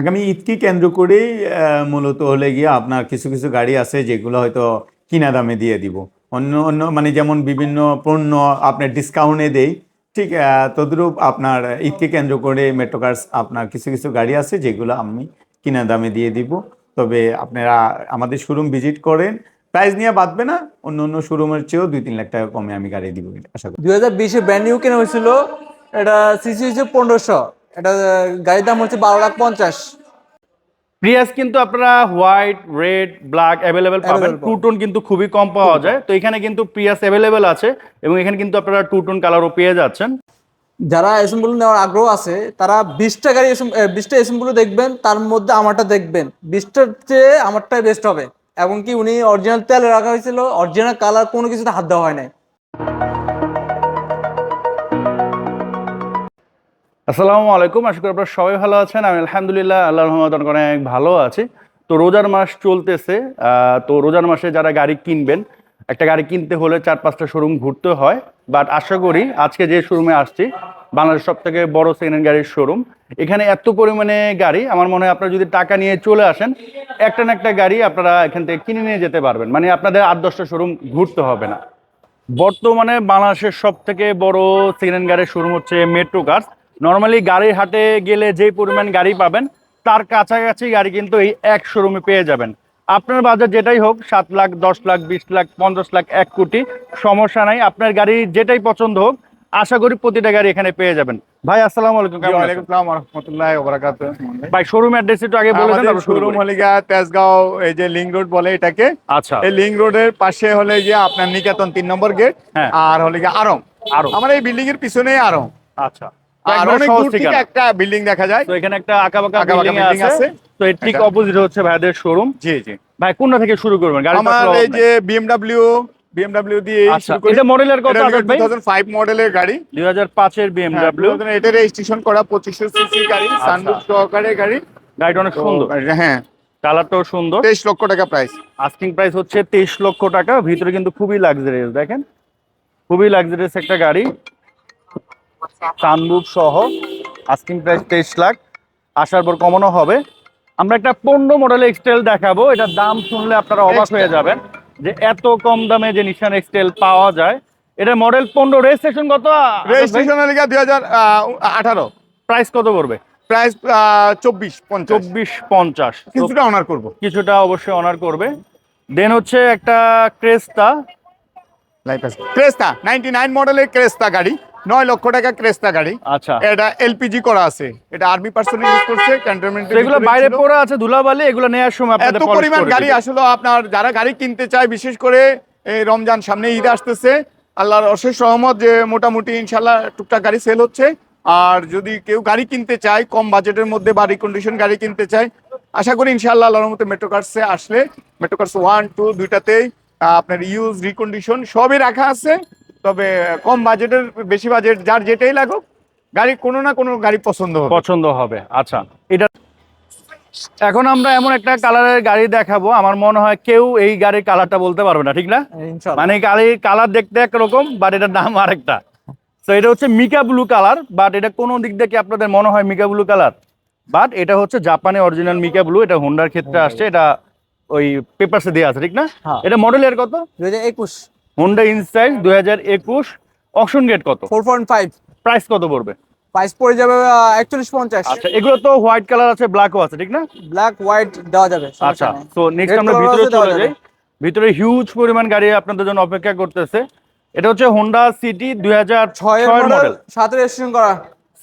আগামী ঈদকে কেন্দ্র করেই মূলত হলে গিয়ে আপনার কিছু কিছু গাড়ি আছে যেগুলো হয়তো কিনা দামে দিয়ে দিব। অন্য অন্য মানে যেমন বিভিন্ন পণ্য আপনার ডিসকাউন্টে দেই, ঠিক তদ্রূপ আপনার ঈদকে কেন্দ্র করে মেট্রো কার্স আপনার কিছু কিছু গাড়ি আছে যেগুলো আমি কিনা দামে দিয়ে দিব। তবে আপনারা আমাদের শোরুম ভিজিট করেন। প্রাইস নিয়ে বাঁধবে না, অন্য অন্য শোরুমের চেয়েও দুই, তিন লাখ টাকা কমে আমি গাড়ি দিব, আশা করি। দুই হাজার বিশে ব্র্যান্ড নিউ কেনা হয়েছিল, এটা সিসি হচ্ছে পনেরোশো। এটা গাড়ির দাম হচ্ছে বারো লাখ পঞ্চাশ। প্রিয়াস কিন্তু আপনারা হোয়াইট রেড ব্ল্যাক অ্যাভেলেবেল পাবেন। টু টোন কিন্তু খুবই কম পাওয়া যায়। তো এখানে কিন্তু প্রিয়াস অ্যাভেলেবেল আছে এবং এখানে কিন্তু আপনারা টু টোন কালারও পেয়ে যাচ্ছেন। যারা এসএমগুলো নেওয়ার আগ্রহ আছে তারা বিশটা গাড়ি বিশটা এসএমগুলো দেখবেন তার মধ্যে আমারটা দেখবেন। বিশটার চেয়ে আমারটাই বেস্ট হবে। এবং কি উনি অরিজিনাল তেল রাখা হয়েছিল অরিজিনাল কালার কোনো কিছুতে হাত দেওয়া হয় নাই। আসসালামু আলাইকুম, আশা করি আপনারা সবাই ভালো আছেন। আমি আলহামদুলিল্লাহ আল্লাহ রহমত অনেক ভালো আছি। তো রোজার মাস চলতেছে তো রোজার মাসে যারা গাড়ি কিনবেন, একটা গাড়ি কিনতে হলে চার পাঁচটা শোরুম ঘুরতে হয়। বাট আশা করি আজকে যে শোরুমে আসছি, বাংলাদেশ সব থেকে বড় সেকেন্ড গাড়ির শোরুম। এখানে এত পরিমাণে গাড়ি, আমার মনে হয় আপনারা যদি টাকা নিয়ে চলে আসেন, একটা না একটা গাড়ি আপনারা এখান থেকে কিনে নিয়ে যেতে পারবেন। মানে আপনাদের আট দশটা শোরুম ঘুরতে হবে না। বর্তমানে বাংলাদেশের সব থেকে বড় সেকেন্ড গাড়ির শোরুম হচ্ছে মেট্রো কার্স নর্মালি গাড়ির হাটে গেলে যে পরিমাণ গাড়ি পাবেন তার কাছাকাছি গাড়ি কিন্তু এই এক শোরুমে পেয়ে যাবেন। আপনার বাজার যেটাই হোক সাত লাখ দশ লাখ বিশ লাখ পঞ্চাশ লাখ এক কোটি সমস্যা নাই। আপনার গাড়ি যেটাই পছন্দ হোক আশা করি প্রতিটা গাড়ি এখানে পেয়ে যাবেন। ভাই আসসালামু আলাইকুম আসসালাম রহমতুল্লাহ ভাই শোরুম অ্যাড্রেস একটু আগে বলে দেন শোরুম করি। হলে তেজগাঁও এই যে লিং রোড বলে এটাকে। আচ্ছা। এই লিং রোডের পাশে হলে গিয়ে আপনার নিকেতন তিন নম্বর গেট হ্যাঁ। আর হলে গিয়ে আরং। আমার এই বিল্ডিং এর পিছনেই আরং আচ্ছা। আর একদম অনেক দূর থেকে একটা বিল্ডিং দেখা যায়। তো এখানে একটা আঁকাবাঁকা বিল্ডিং আছে। তো এর ঠিক অপোজিট হচ্ছে ভাইদের শোরুম জি জি। ভাই কোনটা থেকে শুরু করবেন? গাড়ি আমার এই যে বিএমডব্লিউ বিএমডব্লিউ দিয়ে আচ্ছা এটা মডেলের কত আজাদ ভাই? 2005 মডেলের গাড়ি। 2005 এর বিএমডব্লিউ হ্যাঁ, এটা রেজিস্ট্রেশন করা 2500 সিসি গাড়ি আচ্ছা। সানরুফ সহকারে গাড়ি। গাড়িটা অনেক সুন্দর। হ্যাঁ। কালারটাও সুন্দর। 23 লক্ষ টাকা প্রাইস আস্কিং প্রাইস হচ্ছে 23 লক্ষ টাকা। ভিতরে কিন্তু খুবই লাক্সারিয়াস দেখেন? খুবই লাক্সারিয়াস একটা গাড়ি। সানরুফ সহ আস্কিং প্রাইস 23 লাখ। আসার পর কমানো হবে। আমরা একটা পনেরো মডেলের এক্সটেল দেখাবো। এটার দাম শুনলে আপনারা অবাক হয়ে যাবেন যে এত কম দামে যে নিশান এক্সটেল পাওয়া যায়। এটা মডেল পনেরো। রেজিস্ট্রেশন কত রেজিস্ট্রেশন হলে গিয়ে 2018 প্রাইস কত করবে প্রাইস চব্বিশ চব্বিশ পঞ্চাশ। কিছুটা অনার করব। কিছুটা অবশ্যই অনার করবে। দেন হচ্ছে একটা ক্রেস্তা ক্রেস্তা নাইনটি নাইন মডেলের ক্রেস্তা গাড়ি। নয় লক্ষ টাকা ক্রেস্তা গাড়ি। আচ্ছা। এটা এলপিজি করা আছে। এটা আর্মি পার্সন ইউজ করছে ক্যান্টনমেন্ট এগুলো বাইরে পড়ে আছে ধুলাবালি এগুলো নেওয়ার সময় এত পরিমাণ গাড়ি। আসলে আপনার যারা গাড়ি কিনতে চায় বিশেষ করে এই রমজান সামনে ঈদ আসতেছে আল্লাহর অশেষ রহমত যে মোটামুটি ইনশাল্লাহ টুকটাক গাড়ি সেল হচ্ছে। আর যদি কেউ গাড়ি কিনতে চায় কম বাজেটের মধ্যে বা রিকন্ডিশন গাড়ি কিনতে চায় আশা করি ইনশাল্লাহ আল্লাহর মতো মেট্রো কার্সে আসলে। মেট্রো কার্স ওয়ান টু দুইটাতেই আপনার ইউজ রিকন্ডিশন সবই রাখা আছে। তবে কম বাজেটের বেশি বাজেট যার যেটাই লাগুক গাড়ি কোনো না কোনো গাড়ি পছন্দ হবে। পছন্দ হবে আচ্ছা। এটা এখন আমরা এমন একটা কালারের গাড়ি দেখাবো আমার মনে হয় কেউ এই গাড়ির কালারটা বলতে পারবে না ঠিক না? মানে গাড়ির কালার দেখতে একরকম বাট এটার দাম আরেকটা। তো এটা হচ্ছে মিকা ব্লু কালার বাট এটা কোন দিক থেকে আপনাদের মনে হয় মিকা ব্লু কালার? বাট এটা হচ্ছে জাপানে অরিজিনাল মিকা ব্লু এটা হোন্ডার ক্ষেত্রে আসছে এটা ওই পেপারসে দেওয়া আছে ঠিক না? হ্যাঁ। এটা মডেলের কত? দুই হাজার একুশ। হোন্ডা ইনসাইড দুই হাজার একুশ অপশন গেট কত? ফোর পয়েন্ট ফাইভ প্রাইস কত পড়বে? প্রাইস পড়ে যাবে একচল্লিশ পঞ্চাশ। আচ্ছা এগুলো তো হোয়াইট কালার আছে ব্ল্যাকও আছে ঠিক না? ব্ল্যাক হোয়াইট দেওয়া যাবে আচ্ছা তো নেক্সট আমরা ভিতরে চলে যাই। ভিতরে হিউজ পরিমাণ গাড়ি আপনাদের জন্য অপেক্ষা করতেছে। এটা হচ্ছে হোন্ডা সিটি দুই হাজার মডেল মডেল সাথে রেজিস্ট্রেশন করা।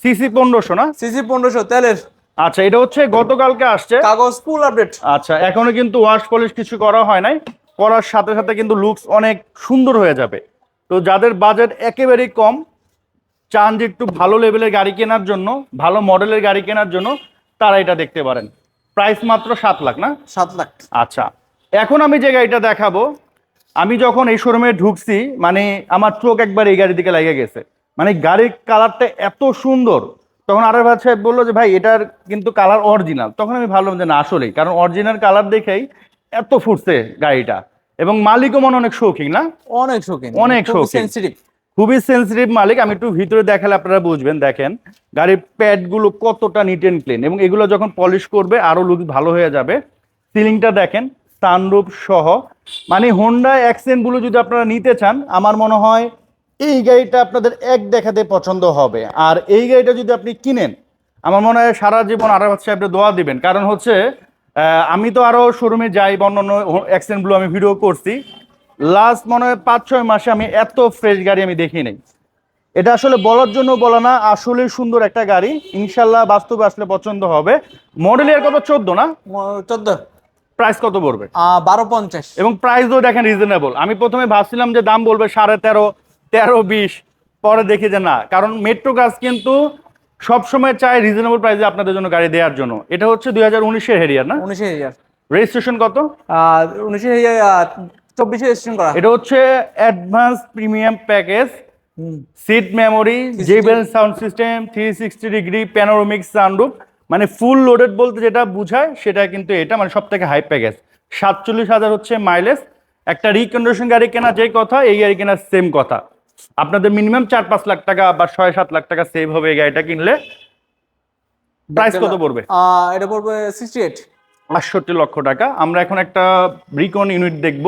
সিসি পনেরোশো না? সিসি পনেরোশো তেলের। আচ্ছা এটা হচ্ছে গতকালকে আসছে। কাগজ ফুল আপডেট আচ্ছা এখনও কিন্তু ওয়াশ পলিশ কিছু করা হয় নাই। করার সাথে সাথে কিন্তু লুকস অনেক সুন্দর হয়ে যাবে। তো যাদের বাজেট একেবারেই কম চান যে একটু ভালো লেভেলের গাড়ি কেনার জন্য ভালো মডেলের গাড়ি কেনার জন্য তারা এটা দেখতে পারেন। প্রাইস মাত্র সাত লাখ না? সাত লাখ। আচ্ছা এখন আমি যে গাড়িটা দেখাবো আমি যখন এই শোরুমে ঢুকছি মানে আমার চোখ একবার এই গাড়ির দিকে লেগে গেছে। মানে গাড়ির কালারটা এত সুন্দর তখন আরেক ভাই সাহেব বলল যে ভাই এটার কিন্তু কালার অরিজিনাল তখন আমি ভাবলাম যে না আসলেই। কারণ অরিজিনাল কালার দেখেই এত ফুটছে গাড়িটা। এবং মালিকও মনে অনেক শৌখিন না? অনেক শৌখিন। অনেক শৌখিন। সেন্সিটিভ খুবই সেন্সিটিভ মালিক। আমি একটু ভিতরে দেখালে আপনারা বুঝবেন। দেখেন গাড়ির প্যাডগুলো কতটা নিট অ্যান্ড ক্লিন এবং এগুলো যখন পলিশ করবে আরও লুক ভালো হয়ে যাবে। সিলিংটা দেখেন সানরূপ সহ। মানে হোন্ডা অ্যাক্সেন্টগুলো যদি আপনারা নিতে চান আমার মনে হয় এই গাড়িটা আপনাদের এক দেখাতে পছন্দ হবে। আর এই গাড়িটা যদি আপনি কিনেন আমার মনে হয় সারা জীবন আরাফাত সাহেবকে দোয়া দিবেন। কারণ হচ্ছে আমি তো আরও শোরুমে যাই বা অন্যান্য অ্যাক্সিডেন্টগুলো আমি ভিডিও করছি। লাস্ট মনে হয় পাঁচ ছয় মাসে আমি এত ফ্রেশ গাড়ি আমি দেখি নাই। এটা আসলে বলার জন্য বলা না আসলে সুন্দর একটা গাড়ি। ইনশাল্লাহ বাস্তবে আসলে পছন্দ হবে। মডেল এর কত? চোদ্দ না? চোদ্দ। প্রাইস কত পড়বে? বারো পঞ্চাশ। এবং প্রাইসও দেখেন রিজনেবল আমি প্রথমে ভাবছিলাম যে দাম বলবে সাড়ে তেরো তেরো বিশ। পরে দেখি যে না। কারণ মেট্রো কাজ কিন্তু সবসময় চায় রিজনেবল প্রাইসে আপনাদের জন্য গাড়ি দেওয়ার জন্য। এটা হচ্ছে দুই হাজার উনিশের হেরিয়ার না? উনিশে হাজার রেজিস্ট্রেশন কত? উনিশে হাজার চব্বিশে রেজিস্ট্রেশন করা। এটা হচ্ছে advance premium package seat memory JBL sound system three sixty degree panoramic sunroof মানে ফুল লোডেড বলতে যেটা বোঝায় সেটা কিন্তু এটা মানে সব থেকে হাই প্যাকেজ সাতচল্লিশ হাজার হচ্ছে মাইলেজ একটা রিকন্ডিশন গাড়ি কেনা যে কথা এই গাড়ি কেনার সেম কথা। আপনাদের মিনিমাম চার পাঁচ লাখ টাকা বা ছয় সাত লাখ টাকা সেভ হবে এই গাড়িটা কিনলে। প্রাইস কত পড়বে? এটা পড়বে সিক্সটি এইট আটষট্টি লক্ষ টাকা। আমরা এখন একটা ব্রিকন ইউনিট দেখব।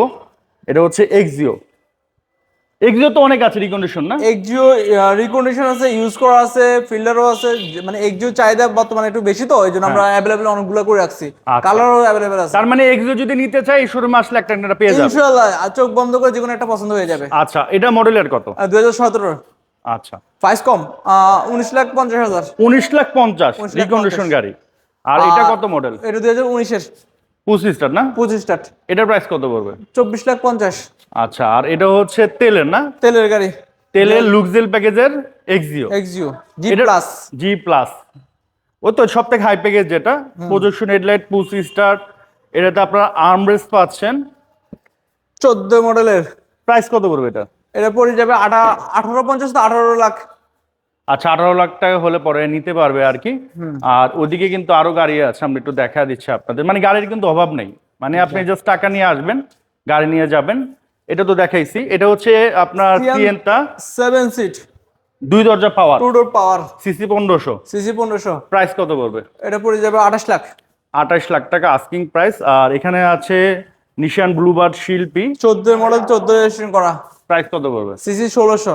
এটা হচ্ছে এক্সিও এক্সিও তো অনেক আছে রিকন্ডিশন না? এক্সিও রিকন্ডিশন আছে ইউজ করা আছে ফিল্টারও আছে মানে এক্সিও চাহিদা বর্তমানে একটু বেশি তো এই জন্য আমরা অ্যাভেলেবেল অনেকগুলো করে রাখছি। হ্যাঁ। আচ্ছা। কালারও অ্যাভেলেবেল আছে। তার মানে এক্সিও যদি নিতে চাই শোরুমে আসলে একটা একটা পেয়ে যাবে ইনশাআল্লাহ চোখ বন্ধ করে যে কোনো একটা পছন্দ হয়ে যাবে। আচ্ছা এটা মডেলের কত? দুই হাজার সতেরো। আচ্ছা। প্রাইস কম। উনিশ লাখ পঞ্চাশ হাজার। উনিশ লাখ পঞ্চাশ রিকন্ডিশন গাড়ি। আর এটা কত মডেল এটা দুই হাজার উনিশের। পঁচিশটার না? পঁচিশ স্টার্ট। এটার প্রাইস কত পড়বে? চব্বিশ লাখ পঞ্চাশ। আচ্ছা আর এটা হচ্ছে তেলের না? তেলের গাড়ি। তেলের লুকজেল প্যাকেজের Axio Axio G plus G plus ও তো সব থেকে হাই প্যাকেজ যেটা প্রজেকশন হেডলাইট পুসি স্টার এটাতে আপনারা আর্মরেস্ট পাচ্ছেন। চোদ্দ মডেলের প্রাইস কত পড়বে এটা? এটা পড়ে যাবে আঠা আঠারো পঞ্চাশ তো আঠারো লাখ। আচ্ছা আঠারো লাখ টাকা হলে পরে নিতে পারবে আর কি। আর ওদিকে কিন্তু আরও গাড়ি আছে আমরা একটু দেখা দিচ্ছি আপনাদের। মানে গাড়ির কিন্তু অভাব নেই। মানে আপনি জাস্ট টাকা নিয়ে আসবেন গাড়ি নিয়ে যাবেন। এটা তো দেখাইছি। এটা হচ্ছে আপনার সিএনটা সেভেন সিট। দুই দরজা power. Two door power. CC পনেরোশো। সিসি পনেরোশো। প্রাইস কত পড়বে? এটা পড়ে যাবে আঠাশ লাখ। আঠাশ লাখ টাকা আস্কিং প্রাইস আর এখানে আছে নিশান ব্লুবার্ড শিল্পী। চোদ্দ মডেল চোদ্দ রেজিস্ট্রেশন করা। প্রাইস কত পড়বে? সিসি ষোলোশো।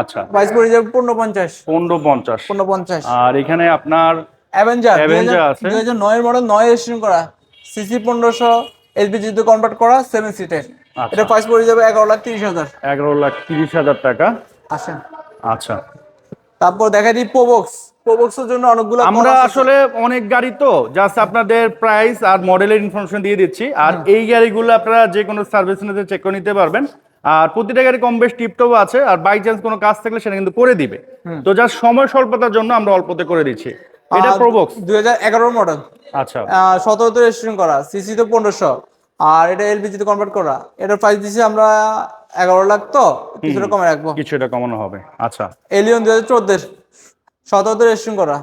আচ্ছা। প্রাইস পড়ে যাবে পনেরো পঞ্চাশ। পনেরো পঞ্চাশ। পনেরো পঞ্চাশ। আর এখানে আপনার অ্যাভেঞ্জার Avenger আছে। দুই হাজার নয়ের মডেল নয় রেজিস্ট্রেশন করা। সিসি পনেরোশো এলপিজি তে কনভার্ট করা সেভেন সিটের আচ্ছা। এটা প্রাইস পড়ে যাবে এগারো লাখ তিরিশ হাজার। এগারো লাখ তিরিশ হাজার টাকা। আসেন। আচ্ছা। তারপর দেখা দিই পোবক্স পোবক্সের জন্য অনেকগুলো আমরা আসলে অনেক গাড়ি তো জাস্ট আপনাদের প্রাইস আর মডেলের ইনফরমেশন দিয়ে দিচ্ছি। আর এই গাড়িগুলো আপনারা যে কোনো সার্ভিস নিতে চেক করে নিতে পারবেন। আর প্রতিটা গাড়ি কম বেশ টিপটপ আছে আর বাই চান্স কোনো কাজ থাকলে সেটা কিন্তু করে দিবে। তো জাস্ট সময় স্বল্পতার জন্য আমরা অল্পতে করে দিচ্ছি। এটা প্রোবক্স দুই হাজার এগারো মডেল আচ্ছা। সতেরোতে রেজিস্ট্রেশন করা সিসি তো পনেরোশো। আর এটা এলপিজি তে কনভার্ট করা। এটার প্রাইস দিচ্ছি আমরা এগারো লাখ তো কিছুটা কমে রাখব। কিছুটা কমানো হবে। আচ্ছা। এলিয়ন দুই হাজার চোদ্দের সতেরোতে রেজিস্ট্রেশন করা।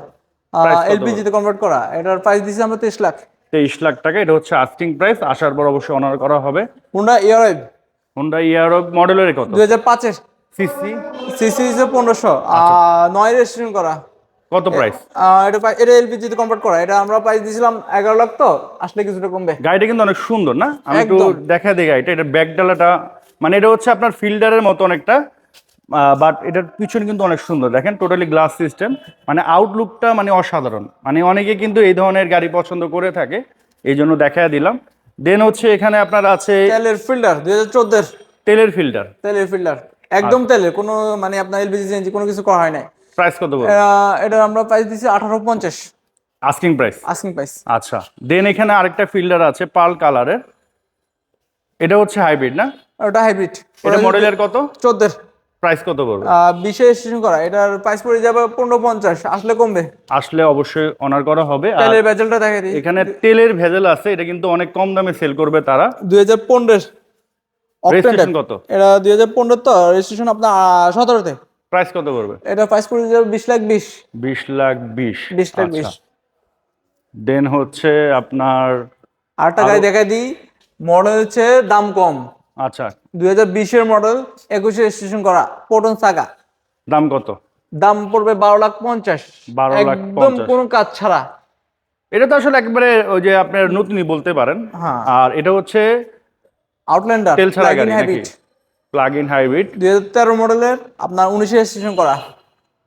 এলপিজি তে কনভার্ট করা। এটার প্রাইস দিচ্ছি আমরা তেইশ লাখ। তেইশ লাখ টাকা এটা হচ্ছে আস্টিং প্রাইস আসার পর অবশ্যই অনার করা হবে। হুন্ডা ইয়ারওয়েভ হোন্ডা ইয়ারো মডেলের কত? দুই হাজার পাঁচের। সিসি সিসি হিসেবে পনেরোশো। আচ্ছা। নয় রেজিস্ট্রেশন করা। কত প্রাইস এটা এটা এলপিজি তে কনভার্ট করা। এটা আমরা প্রাইস দিয়েছিলাম এগারো লাখ তো আসলে কিছুটা কমবে। গাড়িটা কিন্তু অনেক সুন্দর না? আমি একটু। দেখা দিই গাড়িটা। এটা ব্যাক ডালাটা মানে এটা হচ্ছে আপনার ফিল্ডারের মতো অনেকটা বাট এটার পিছনে কিন্তু অনেক সুন্দর। দেখেন টোটালি গ্লাস সিস্টেম মানে আউটলুকটা মানে অসাধারণ। মানে অনেকে কিন্তু এই ধরনের গাড়ি পছন্দ করে থাকে। এই জন্য দেখা দিলাম। দেন হচ্ছে এখানে আপনার আছে তেলের ফিল্টার দুই হাজার চোদ্দের। তেলের ফিল্টার। তেলের ফিল্টার একদম তেলের কোনো মানে আপনার এলপিজি সিএনজি কোনো কিছু করা হয় নাই। প্রাইস কত এটা- আমরা প্রাইস দিচ্ছি আঠারো পঞ্চাশ। আস্কিং প্রাইস আস্কিং প্রাইস আচ্ছা। দেন এখানে আরেকটা ফিল্টার আছে পাল কালারের। এটা হচ্ছে হাইব্রিড না? ওটা হাইব্রিড এটা মডেলের কত? চোদ্দের। প্রাইস কত পড়বে? বিশে রেজিস্ট্রেশন করা এটার প্রাইস পড়ে যাবে পনেরো পঞ্চাশ আসলে কমবে। আসলে অবশ্যই অনার করা হবে। তেলের ব্যাজেলটা দেখে দিই। এখানে তেলের ভেজাল আছে এটা কিন্তু অনেক কম দামে সেল করবে তারা। দুই হাজার রেজিস্ট্রেশন কত? এটা দুই হাজার পনেরো তো রেজিস্ট্রেশন আপনার সতেরোতে। প্রাইস কত করবে এটা প্রাইস পড়ে যাবে বিশ লাখ বিশ। বিশ লাখ বিশ বিশ লাখ বিশ। দেন হচ্ছে আপনার আরেকটা গাড়ি দেখা দিই মডেল হচ্ছে দাম কম। আচ্ছা। দুই হাজার বিশের মডেল একুশে রেজিস্ট্রেশন করা পটন সাগা দাম কত? দাম পড়বে বারো লাখ পঞ্চাশ। 12 লাখ একদম 50 কোনো কাজ ছাড়া। এটা তো আসলে একবারে ওই যে আপনার নতুনই বলতে পারেন। হ্যাঁ। আর এটা হচ্ছে আউটল্যান্ডার তেল ছাড়া গাড়ি হ্যাবিট প্লাগ ইন হাইব্রিড দুই হাজার তেরো মডেলের আপনার উনিশে রেজিস্ট্রেশন করা।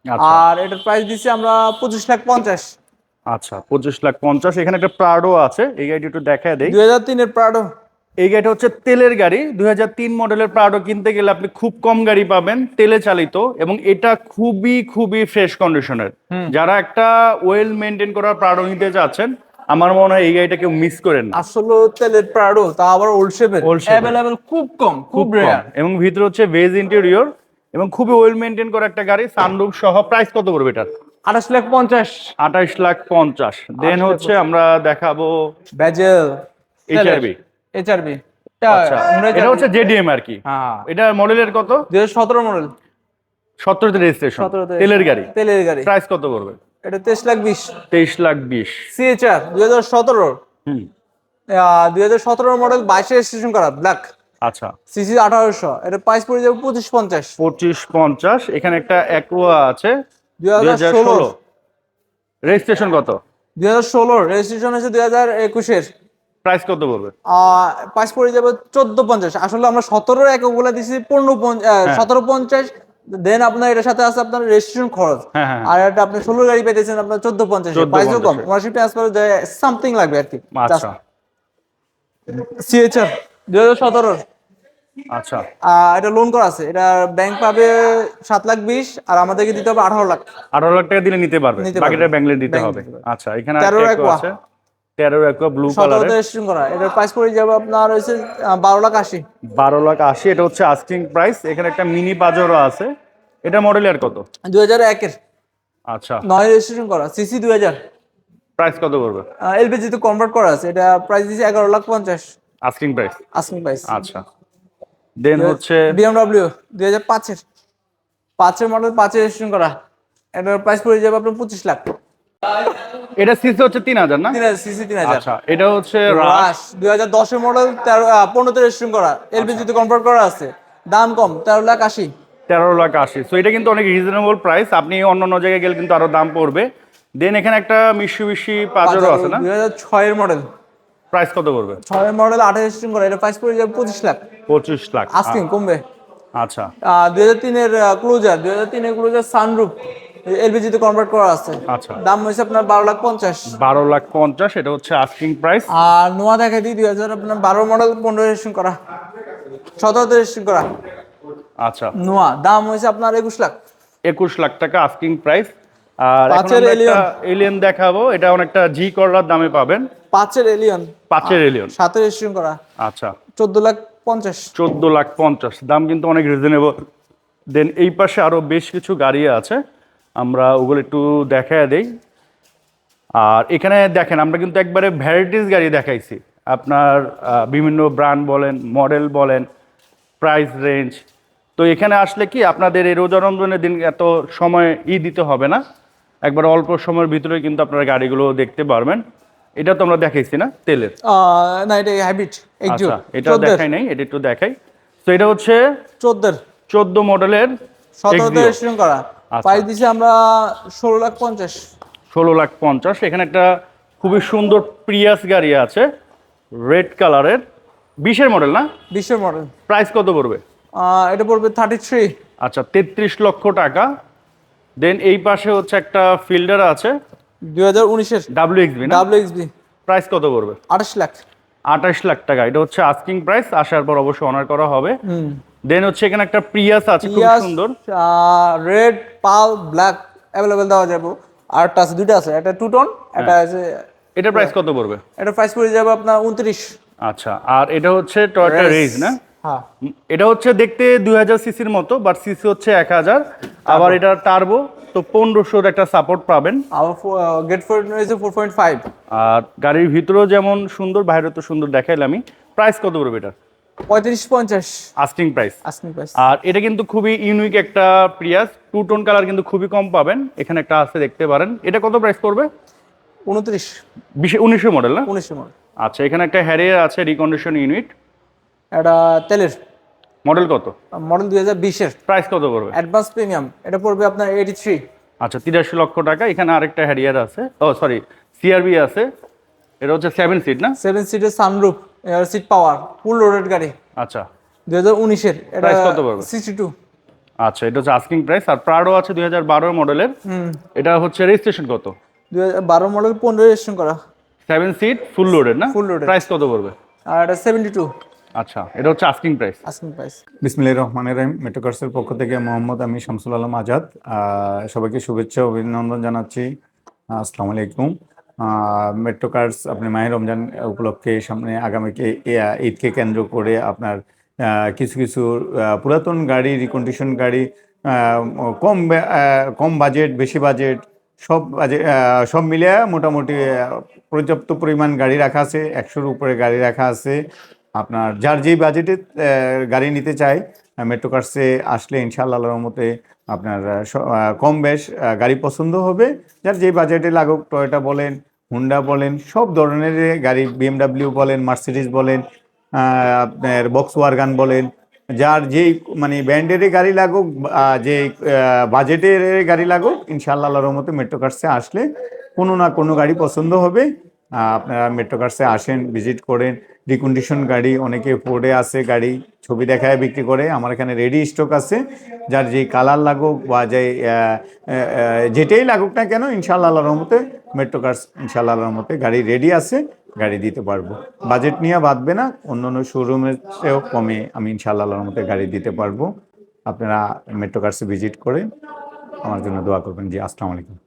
আচ্ছা। আর এটার প্রাইস দিচ্ছি আমরা পঁচিশ লাখ পঞ্চাশ। আচ্ছা পঁচিশ লাখ পঞ্চাশ। এখানে একটা প্রাডো আছে এই গাড়িটি একটু দেখা দেই। দুই হাজার তিনের প্রাডো এই গাড়িটা হচ্ছে তেলের গাড়ি। দুই হাজার তিন মডেলের প্রাডো কিনতে গেলে আপনি খুব কম গাড়ি পাবেন তেলে চালিত এবং এটা খুবই খুবই ফ্রেশ কন্ডিশনের যারা একটা ওয়েল মেনটেন করা প্রাডো নিতে চাচ্ছেন আমার মনে হয় এই গাড়িটা কেউ মিস করেন আসলে তেলের প্রাডো তা আবার ওল্ড শেপের অ্যাভেলেবেল খুব কম খুব রেয়ার এবং ভিতরে হচ্ছে ভেজ ইন্টেরিয়র এবং খুবই ওয়েল মেনটেন করা একটা গাড়ি সানরুফ সহ প্রাইস কত করবে এটা আঠাশ লাখ পঞ্চাশ। আঠাশ লাখ পঞ্চাশ। দেন হচ্ছে আমরা দেখাবো ব্যাজেল HRV এইচআরবি আচ্ছা। এটা হচ্ছে জেডিএম আর কি। হ্যাঁ। এটা মডেলের কত? দুই হাজার সতেরো মডেল। সতেরোতে রেজিস্ট্রেশন সতেরোতে তেলের গাড়ি। তেলের গাড়ি। প্রাইস কত করবে এটা তেইশ লাখ বিশ। তেইশ লাখ বিশ। সিএচআর দুই হাজার সতেরো। হুম। দুই হাজার সতেরো মডেল বাইশে রেজিস্ট্রেশন করা ব্ল্যাক আচ্ছা। সিসি আঠারোশো। এটা প্রাইস পড়ে যাবে পঁচিশ পঞ্চাশ। পঁচিশ পঞ্চাশ। এখানে একটা অ্যাকোয়া আছে। দুই দুই হাজার ষোলো। রেজিস্ট্রেশন কত? দুই হাজার ষোলোর রেজিস্ট্রেশন হচ্ছে দুই হাজার একুশের। প্রাইস কত পড়বে? প্রাইস পড়ে যাবে চোদ্দ পঞ্চাশ। আসলে আমরা সতেরোর একগুলো দিচ্ছি পনেরো সতেরো পঞ্চাশ। দেন আপনার এটার সাথে আছে আপনার রেজিস্ট্রেশন খরচ। হ্যাঁ, হ্যাঁ। আর এটা আপনি ষোলো গাড়ি পেতেছেন আপনার চোদ্দ পঞ্চাশ। 14 প্রাইসও কম। 50 ওনারশিপ ট্রান্সফার সামথিং লাগবে আর কি। আচ্ছা। সিএচআর দুই হাজার সতেরোর। আচ্ছা। এটা লোন করা আছে। এটা ব্যাংক পাবে সাত লাখ বিশ আর আমাদেরকে দিতে হবে আঠারো লাখ। আঠারো লাখ টাকা দিলে নিতে পারবে। বাকিটা পারবে। দিতে হবে। আচ্ছা এখানে Aqua। আছে। তেরো একোয়া ব্লু কালারের রেজিস্ট্রেশন করা। এটার প্রাইস পড়ে যাবে আপনার হচ্ছে বারো লাখ আশি। বারো লাখ আশি এটা হচ্ছে আস্কিং প্রাইস এখানে একটা মিনি বাজারও আছে। এটা মডেল আর কত? দুই হাজার একের আচ্ছা। নয় রেজিস্ট্রেশন করা। সিসি দুই হাজার। প্রাইস কত করবে? এলপিজি তো কনভার্ট করা আছে এটা প্রাইস দিচ্ছে এগারো লাখ পঞ্চাশ। আস্কিং প্রাইস আস্কিং প্রাইস আচ্ছা। দেন হচ্ছে বিএমডব্লিউ দুই হাজার পাঁচের। পাঁচের মডেল পাঁচের রেজিস্ট্রেশন করা। এটার প্রাইস পড়ে যাবে আপনার পঁচিশ লাখ। এটা সিসি হচ্ছে তিন হাজার না? সিসি তিন হাজার। আচ্ছা এটা হচ্ছে রাশ দুই হাজার দশের মডেল তেরো পনেরোতে রেজিস্ট্রেশন করা। এলপিজি তে কনভার্ট করা আছে। দাম কম তেরো লাখ আশি। তেরো লাখ আশি। সো এটা কিন্তু অনেক রিজনেবল প্রাইস আপনি অন্য অন্য জায়গায় গেলে কিন্তু আরও দাম পড়বে। দেন এখানে একটা মিশু মিশি পাজরও আছে না? দুই হাজার ছয়ের মডেল প্রাইস কত করবে ছয়ের মডেল আঠাশ রেজিস্ট্রেশন করা। এটা প্রাইস পড়ে যাবে পঁচিশ লাখ। পঁচিশ লাখ। আস্কিং কমবে। আচ্ছা। দুই হাজার তিনের ক্লোজার দুই হাজার তিনের ক্লোজার সানরুপ এলপিজি তে কনভার্ট করা আছে। আচ্ছা। দাম হয়েছে আপনার বারো লাখ পঞ্চাশ। বারো লাখ পঞ্চাশ এটা হচ্ছে আস্কিং প্রাইস আর নোয়া দেখা দিই দুই হাজার আপনার বারো মডেল পনেরো রেজিস্ট্রেশন করা। সতেরোতে রেজিস্ট্রেশন করা। আচ্ছা। নোয়া দাম হয়েছে আপনার একুশ লাখ। একুশ লাখ টাকা আস্কিং প্রাইস আর পাঁচের Alien। এলিয়ন দেখাবো এটা অনেকটা জি করলার দামে পাবেন। পাঁচের এলিয়ন পাঁচের এলিয়ন সাথে রেজিস্ট্রেশন করা। আচ্ছা। চোদ্দ লাখ পঞ্চাশ। চোদ্দ লাখ পঞ্চাশ দাম কিন্তু অনেক রিজনেবল দেন এই পাশে আরও বেশ কিছু গাড়ি আছে। আমরা ওগুলো একটু দেখায় দেই। আর এখানে দেখেন আমরা কিন্তু একবারে ভ্যারাইটিস গাড়ি দেখাইছি। আপনার বিভিন্ন ব্র্যান্ড বলেন মডেল বলেন প্রাইস রেঞ্জ তো এখানে আসলে কি আপনাদের এই রোজা রমজানের দিন এত সময় ই দিতে হবে না। একবার অল্প সময়ের ভিতরে কিন্তু আপনারা গাড়িগুলো দেখতে পারবেন। এটা তো আমরা দেখাইছি না তেলের। না এটা হ্যাবিট আচ্ছা এটা দেখাই নাই এটা একটু দেখাই। তো এটা হচ্ছে চোদ্দের। চোদ্দ মডেলের সতেরোতে রেজিস্ট্রেশন করা। প্রাইস দিছি আমরা ষোলো লাখ পঞ্চাশ। ষোলো লাখ পঞ্চাশ। এখানে একটা খুবই সুন্দর প্রিয়াস গাড়ি আছে রেড কালারের বিশের মডেল না? বিশের মডেল প্রাইস কত পড়বে? এটা পড়বে থার্টি থ্রি আচ্ছা তেত্রিশ লক্ষ টাকা। দেন এই পাশে হচ্ছে একটা ফিল্ডার আছে। দুই হাজার উনিশের। W XB W XB price কত পড়বে? আঠাশ লাখ। আঠাশ লাখ টাকা। এটা হচ্ছে আস্কিং প্রাইস আসার পর অবশ্যই অনার করা হবে। দেন হচ্ছে এখানে একটা প্রিয়াস আছে খুব সুন্দর। রেড পাল ব্ল্যাক অ্যাভেলেবেল দেওয়া যাবে। আরটা আছে দুইটা আছে একটা টু টোন একটা হ্যাঁ। আছে এটা প্রাইস কত পড়বে? এটা প্রাইস পড়ে যাবে আপনার উনত্রিশ। আচ্ছা আর এটা হচ্ছে টয়টা রেজ না? হ্যাঁ। এটা হচ্ছে দেখতে দুই হাজার সিসির মতো বাট সিসি হচ্ছে এক হাজার। আবার এটা টার্বো তো পনেরোশোর একটা সাপোর্ট পাবেন। গেট ফোর রয়েছে ফোর পয়েন্ট ফাইভ আর গাড়ির ভিতরেও যেমন সুন্দর বাইরে তো সুন্দর দেখাইলাম আমি প্রাইস কত পড়বে এটা পঁয়ত্রিশ পঞ্চাশ। আস্টিং প্রাইস আসনি প্রাইস আর এটা কিন্তু খুবই ইউনিক একটা প্রিয়াস টু টোন কালার কিন্তু খুবই কম পাবেন। এখানে একটা আছে দেখতে পারেন। এটা কত প্রাইস পড়বে? উনত্রিশ। বিশে উনিশশো মডেল না? উনিশশো মডেল আচ্ছা এখানে একটা হ্যারিয়ার আছে রিকন্ডিশন ইউনিট এটা তেলের। মডেল কত? মডেল দুই হাজার বিশের। প্রাইস কত পড়বে? অ্যাডভান্স প্রিমিয়াম এটা পড়বে আপনার এইটি থ্রি আচ্ছা তিরাশি লক্ষ টাকা। এখানে আরেকটা হ্যারিয়ার আছে। ও সরি সিআরবি আছে। এটা হচ্ছে সেভেন সিট না? সেভেন সিটের sunroof seat power full loaded গাড়ি। আচ্ছা। দুই হাজার উনিশের এটা কত পড়বে? সিক্সটি টু আচ্ছা এটা হচ্ছে আস্কিং প্রাইস আর প্রাডো আছে দুই হাজার বারো মডেলের হুম। এটা হচ্ছে রেজিস্ট্রেশন কত? দুই হাজার বারো মডেল পনেরো রেজিস্ট্রেশন করা। সেভেন সিট ফুল লোডেড না? Full loaded। প্রাইস কত পড়বে? আর এটা সেভেন্টি টু আচ্ছা এটা হচ্ছে আস্কিং প্রাইস আস্কিং প্রাইস বিসমিল্লাহির রহমানির রহিম মেট্রোকার্সের পক্ষ থেকে মোহাম্মদ আমি শামসুল আলম আজাদ। সবাইকে শুভেচ্ছা অভিনন্দন জানাচ্ছি। আসসালামু আলাইকুম। মেট্রোকার্স আপনি মাহের রমজান উপলক্ষে সামনে আগামীকে ঈদকে কেন্দ্র করে আপনার কিছু কিছু পুরাতন গাড়ি রিকন্ডিশন গাড়ি কম কম বাজেট বেশি বাজেট সব বাজে আহ, সব মিলিয়ে মোটামুটি পর্যাপ্ত পরিমাণ গাড়ি রাখা আছে একশোর উপরে গাড়ি রাখা আছে। আপনার যার যেই বাজেটে গাড়ি নিতে চাই মেট্রো কার্সে আসলে ইনশাআল্লাহ আপনার আহ, স- আহ, কম বেশ গাড়ি পছন্দ হবে। যার যেই বাজেটে লাগুক টয়োটা বলেন হুন্ডা বলেন সব ধরনের গাড়ি বিএমডাব্লিউ বলেন মার্সিডিজ বলেন আপনার বক্স ওয়ারগান বলেন যার যেই মানে ব্র্যান্ডের গাড়ি লাগুক যে বাজেটের গাড়ি লাগুক ইনশাআল্লাহ রহমতে মেট্রো কার্সে আসলে কোনো না কোনো গাড়ি পছন্দ হবে। আপনারা মেট্রো কার্সে আসেন ভিজিট করেন। রিকন্ডিশন গাড়ি, অনেকে ফোর্ডে আছে, গাড়ি ছবি দেখায় বিক্রি করে। আমার এখানে রেডি স্টক আছে। যার যেই কালার লাগুক বা যে যেটাই লাগুক না কেন, ইনশাআল্লাহ রহমতে মেট্রো কার্স ইনশাআল্লাহ মতে গাড়ি রেডি আছে, গাড়ি দিতে পারব। বাজেট নিয়ে বাঁধবে না অন্য অন্য শোরুমের চেয়েও কমে আমি ইনশাআল্লাহ মতে গাড়ি দিতে পারব। আপনারা মেট্রো কার্সে ভিজিট করে আমার জন্য দোয়া করবেন। জি, আসসালামু আলাইকুম।